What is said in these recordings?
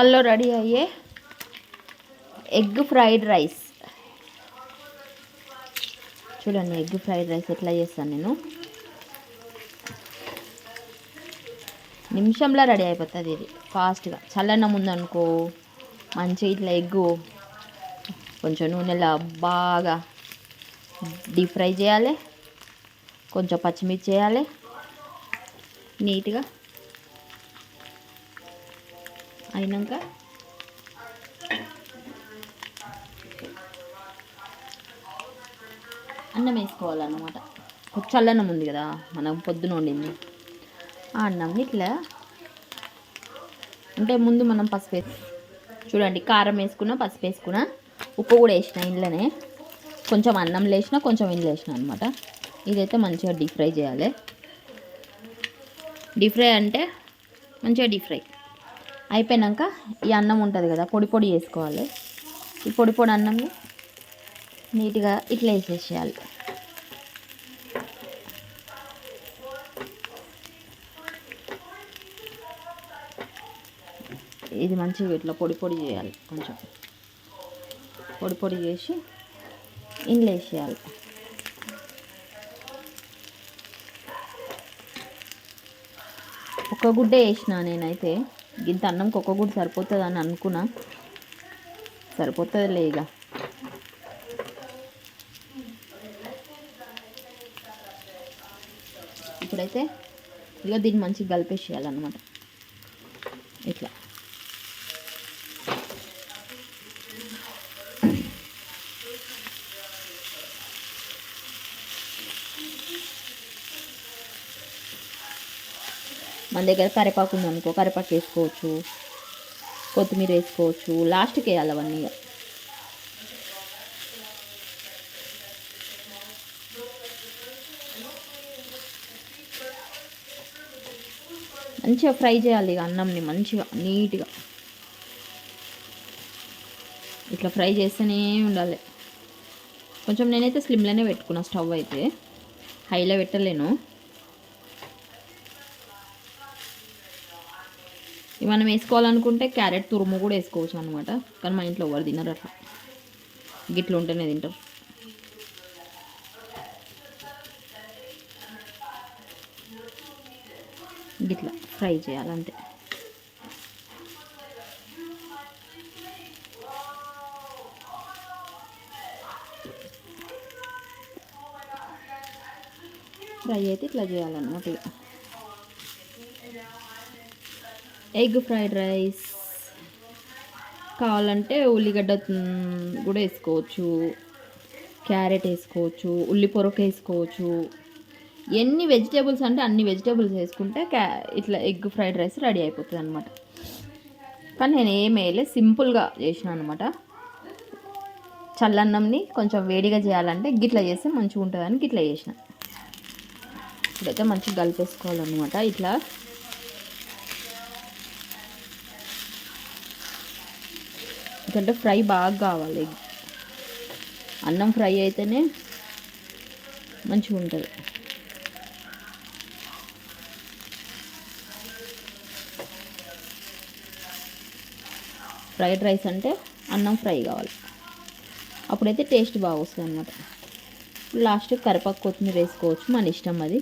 అల్లో రెడీ అయ్యే egg fried rice. చూడండి ఎగ్ ఫ్రైడ్ రైస్ ఎట్లా చేస్తాను నేను. నిమిషంలో రెడీ అయిపోతుంది ఇది ఫాస్ట్గా. చల్లన్నం ఉందనుకో మంచిగా ఇట్లా ఎగ్గు కొంచెం నూనెలో బాగా డీప్ ఫ్రై చేయాలి. కొంచెం పచ్చిమిర్చి చేయాలి. నీట్గా అయినాక అన్నం వేసుకోవాలన్నమాట. చల్లన్నం ఉంది కదా మనం పొద్దున వండింది. ఆ అన్నం ఇట్లా అంటే ముందు మనం పసుపు వేసి చూడండి కారం వేసుకున్నా పసుపు వేసుకున్నా ఉప్పు కూడా వేసిన ఇంట్లోనే కొంచెం అన్నం లేచిన కొంచెం ఇంట్లో వేసిన అనమాట ఇదైతే మంచిగా డీప్ ఫ్రై చేయాలి. డీప్ ఫ్రై అంటే మంచిగా డీప్ ఫ్రై. అయిపోయాక ఈ అన్నం ఉంటుంది కదా పొడి పొడి వేసుకోవాలి ఈ పొడి పొడి అన్నం నీట్గా ఇట్లా వేసేసేయాలి. ఇది మంచిగా ఇట్లా పొడి పొడి చేయాలి కొంచెం. పొడి పొడి చేసి ఇండ్లు వేసేయాలి. ఒక గుడ్డే వేసిన నేనైతే ఇంత అన్నం కుక్క కూడా సరిపోతుంది అని అనుకున్నా. సరిపోతుందిలే ఇక. ఇప్పుడైతే ఇక దీన్ని మంచిగా కలిపేసేయాలన్నమాట. ఇట్లా. మన దగ్గర కరివేపాకు ఉందనుకో కరివేపాకు వేసుకోవచ్చు కొత్తిమీర వేసుకోవచ్చు లాస్ట్కి వేయాలి అవన్నీ. మంచిగా ఫ్రై చేయాలి ఇక అన్నంని మంచిగా నీట్గా. ఇట్లా ఫ్రై చేస్తూనే ఉండాలి. కొంచెం నేనైతే స్లిమ్లోనే పెట్టుకున్నా స్టవ్ అయితే. హైలో పెట్టలేను. మనం వేసుకోవాలనుకుంటే క్యారెట్ తురుము కూడా వేసుకోవచ్చు అనమాట కానీ మా ఇంట్లో ఎవరు తినరు అట్లా. గిట్లు ఉంటేనే తింటారు. గిట్లా ఫ్రై చేయాలంతే. ఫ్రై అయితే ఇట్లా చేయాలన్నమాట ఇక ఎగ్ ఫ్రైడ్ రైస్ కావాలంటే ఉల్లిగడ్డ కూడా వేసుకోవచ్చు. క్యారెట్ వేసుకోవచ్చు ఉల్లి పొరక వేసుకోవచ్చు. ఎన్ని వెజిటేబుల్స్ అంటే అన్ని వెజిటేబుల్స్ వేసుకుంటే క్యా ఇట్లా ఎగ్ ఫ్రైడ్ రైస్ రెడీ అయిపోతుంది అనమాట కానీ నేను ఏం వేయలే సింపుల్గా చేసిన అనమాట చల్లన్నంని కొంచెం వేడిగా చేయాలంటే గిట్లా చేస్తే మంచిగా ఉంటుందని గిట్లా చేసిన. ఇప్పుడైతే మంచిగా కలిపేసుకోవాలన్నమాట ఇట్లా ఎందుకంటే ఫ్రై బాగా కావాలి. అన్నం ఫ్రై అయితేనే మంచిగా ఉంటుంది ఫ్రైడ్ రైస్ అంటే అన్నం ఫ్రై కావాలి. అప్పుడైతే టేస్ట్ బాగా వస్తుంది అనమాట లాస్ట్ కరిపాకు కొత్తిమీర వేసుకోవచ్చు మన ఇష్టం అది.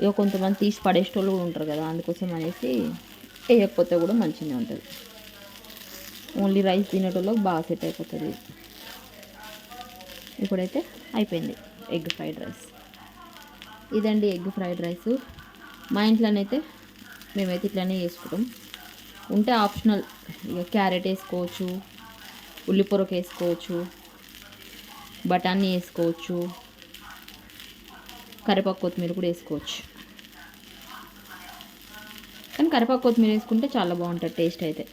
ఇక కొంతమంది తీసి పడేసేటోళ్ళు కూడా ఉంటారు కదా అందుకోసం అనేసి వేయకపోతే కూడా మంచిగా ఉంటుంది. ఓన్లీ రైస్ తినేటోళ్ళకి బాగా సెట్ అయిపోతుంది. ఇప్పుడైతే అయిపోయింది ఎగ్ ఫ్రైడ్ రైస్. ఇదండి ఎగ్ ఫ్రైడ్ రైస్. మా ఇంట్లోనైతే మేమైతే ఇట్లానే చేసుకుంటాం. ఉంటే ఆప్షనల్. ఇక క్యారెట్ వేసుకోవచ్చు ఉల్లిపొరకు వేసుకోవచ్చు బఠానీ వేసుకోవచ్చు కరివేపాకు కొత్తిమీర కూడా వేసుకోవచ్చు. కానీ కరివేపాకు కొత్తిమీర వేసుకుంటే చాలా బాగుంటుంది టేస్ట్ అయితే.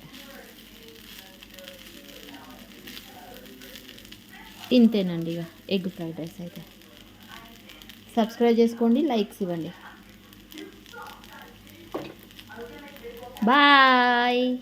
ఇంతేనండి ఇక. ఎగ్ ఫ్రైడ్ రైస్ అయితే. సబ్స్క్రైబ్ చేసుకోండి లైక్స్ ఇవ్వండి. బాయ్.